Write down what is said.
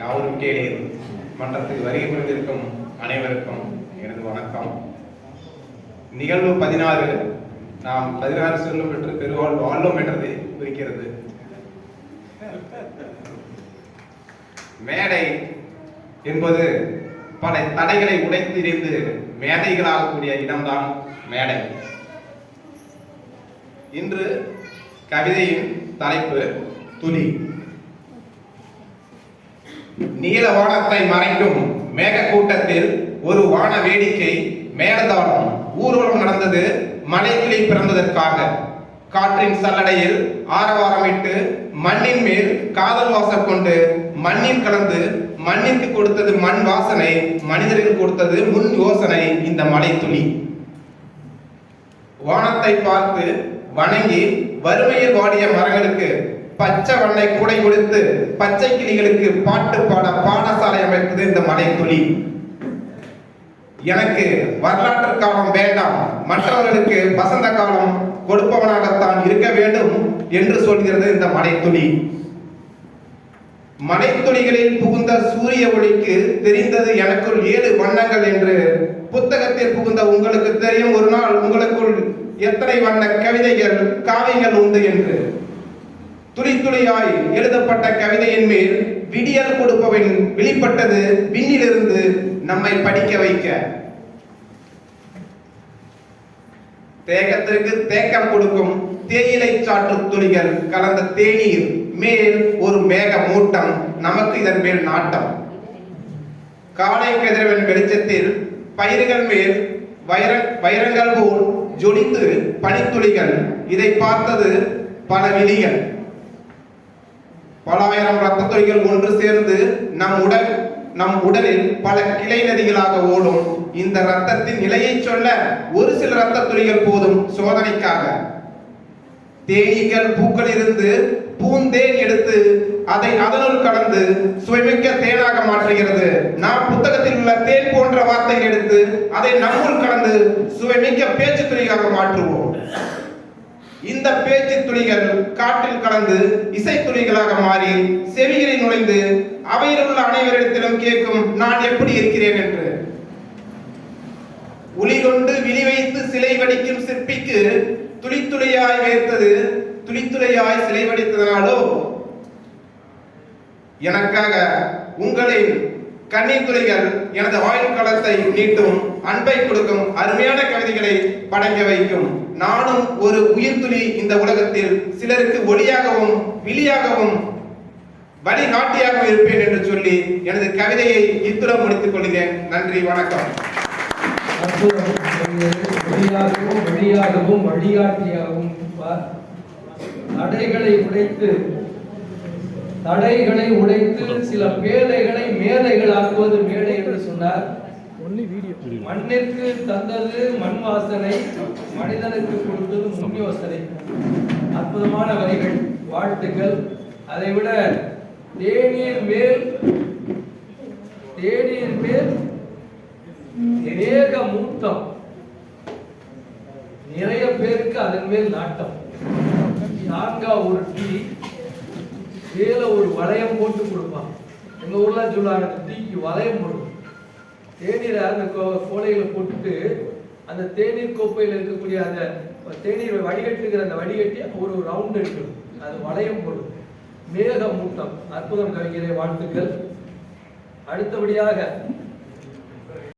யாவரும் கேளீர் மன்றத்துக்கு வருகை புரிந்திருக்கும் அனைவருக்கும் எனது வணக்கம். நிகழ்வு பதினாறு. நாம் பதினாறு சொல்லும் என்று பெருவாழ் வாழ்வோம் என்றதை குறிக்கிறது. மேடை என்பது பல தடைகளை உடைத்திருந்து மேதைகளாகக்கூடிய இடம்தான் மேடை. இன்று கவிதையின் தலைப்பு துளி. நீல வானத்தை மறைக்கும் மேக கூட்டத்தில் ஒரு வான வேடிக்கை மேலதாளம் ஊர்வலம் நடந்தது மலைக்கிளை பிறந்ததற்காக. காற்றின் சல்லடையில் ஆரவாரமிட்டு மண்ணின் மேல் காதல் வாசம் கொண்டு மண்ணில் கலந்து மண்ணிற்கு கொடுத்தது மண் வாசனை மனிதருக்கு கொடுத்தது முன் யோசனை இந்த மலை துளி. வானத்தை பார்த்து வணங்கி வறுமையில் வாடிய மரங்களுக்கு பச்சை வண்ணை கூடை கொடுத்து பச்சை கிளிகளுக்கு பாட்டு பாட பாடசாலை அமைத்தது இந்த மலை துளி எனக்கு வரலாற்று காலம் வேண்டாம். மற்றவர்களுக்கு வசந்த காலம் கொடுப்பவனாகத்தான் இருக்க வேண்டும் என்று சொல்கிறது இந்த மலைத்துளி. மலைத்துளிகளில் புகுந்த சூரிய ஒளிக்கு தெரிந்தது எனக்குள் ஏழு வண்ணங்கள் என்று புத்தகத்தில் புகுந்த உங்களுக்கு தெரியும். ஒரு நாள் உங்களுக்குள் எத்தனை வண்ண கவிதைகள் காவியங்கள் உண்டு என்று. துளி துளியாய் எழுதப்பட்ட கவிதையின் மேல் விடியல் கொடுப்பவன் வெளிப்பட்டது விண்ணிலிருந்து நம்மை படிக்க வைக்க. தேகத்திற்கு தேக்கம் கொடுக்கும் தேயிலை சாற்று துளிகள் கலந்த தேநீர் மேல் ஒரு மேக மூட்டம் நமக்கு இதன் மேல் நாட்டம். காலை கதிரவன் வெளிச்சத்தில் பயிர்கள் மேல் வைர வைரங்கள் போல் ஜொலித்து பனித்துளிகள் இதை பார்த்தது பல விதிகள். பலவேரம் ஆயிரம் ரத்த துளிகள் ஒன்று சேர்ந்து நம் உடல் நம் உடலில் பல கிளை நதிகளாக ஓடும். இந்த ரத்தத்தின் நிலையை சொல்ல ஒரு சில ரத்த துளிகள் போதும் சோதனைக்காக. தேனீக்கள் பூக்கள் இருந்து பூந்தேன் எடுத்து அதை அதனுள் கடந்து சுவைமிக்க தேனாக மாற்றுகிறது. நாம் புத்தகத்தில் உள்ள தேன் போன்ற வார்த்தை எடுத்து அதை நம்முள் கடந்து சுவைமிக்க பேச்சு துளியாக மாற்றுவோம். இந்த பேச்சு துளிகள் காற்றில் கலந்து இசை துளிகளாக மாறி செவிகளில் நுழைந்து அவையில் உள்ள அனைவரிடத்திலும் கேட்கும் நான் எப்படி இருக்கிறேன் என்று. ஒளி கொண்டு விழி வைத்து சிலை வடிக்கும் சிற்பிக்கு துளித்துளியாய் வைத்தது துளித்துளையாய் சிலை வடித்ததனாலோ? எனக்காக உங்களின் கண்ணீர் துளிகள் எனது ஆயுள் களத்தை நீட்டும் அன்பை கொடுக்கும் அருமையான கவிதைகளை படைக்க வைக்கும். நானும் ஒரு உயிர்துளி இந்த உலகத்தில் சிலருக்கு ஒளியாகவும் விழியாகவும் வழிகாட்டியாகவும் இருப்பேன் என்று சொல்லி எனது கவிதையை இத்துடன் முடித்துக் கொள்கிறேன். நன்றி வணக்கம். வழியாகவும் வழியாகவும் வழிகாட்டியாகவும் இருப்பார் தடைகளை உடைத்து தடைகளை உடைத்து சில பேதைகளை ஆக்குவது மேடை என்று சொன்னார். மண்ணிற்கு தந்தது மண் வாசனை மனிதனுக்கு கொடுத்தது முன் யோசனை. அற்புதமான வரிகள் வாழ்த்துக்கள். அதை விட தேநீர் மேல் தேநீர் மேல் மேக மூத்தம். நிறைய பேருக்கு அதன் மேல் நாட்டம். நான்கா ஒரு டீ மேல ஒரு வளையம் போட்டு கொடுப்பான் எங்க ஊர்ல சொல்லுவாங்க டீக்கு வளையம் போடுவோம் தேநீரை அந்த கோ- கோலையில போட்டுட்டு அந்த தேநீர் கோப்பையில் இருக்கக்கூடிய அந்த தேநீர் வடிகட்டுகிற அந்த வடிகட்டி ஒரு ரவுண்ட் எடுக்கணும். அது வளையம் போடும் மேக மூட்டம் அற்புதம் கவிஞரை வாழ்த்துக்கள். அடுத்தபடியாக